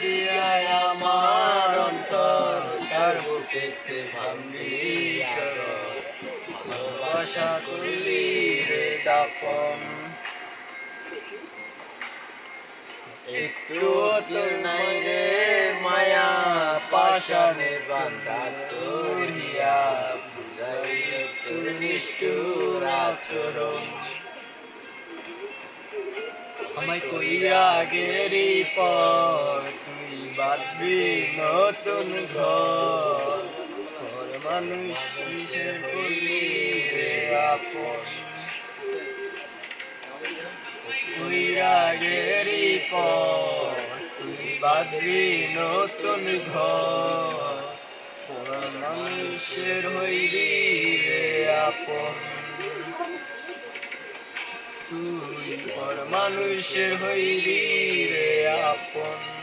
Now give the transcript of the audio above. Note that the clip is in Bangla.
দিয়া আমার অন্তর কার বুকেতে ভাঙ্গি ভালোবাসা করলি রে দাপন। একটু তোর নাই রে পাশানে বান্ধা তোর হিয়া তোর নিষ্ঠুর আচরণ আমায় কইয়া গেরি পর তুই বাঁধবি নতুন ঘর। মানুষ কিসের রে আপন। বাঁধবি নতুন ঘর। মানুষের হইলি রে আপন। তুই পর মানুষের হইলি রে আপন।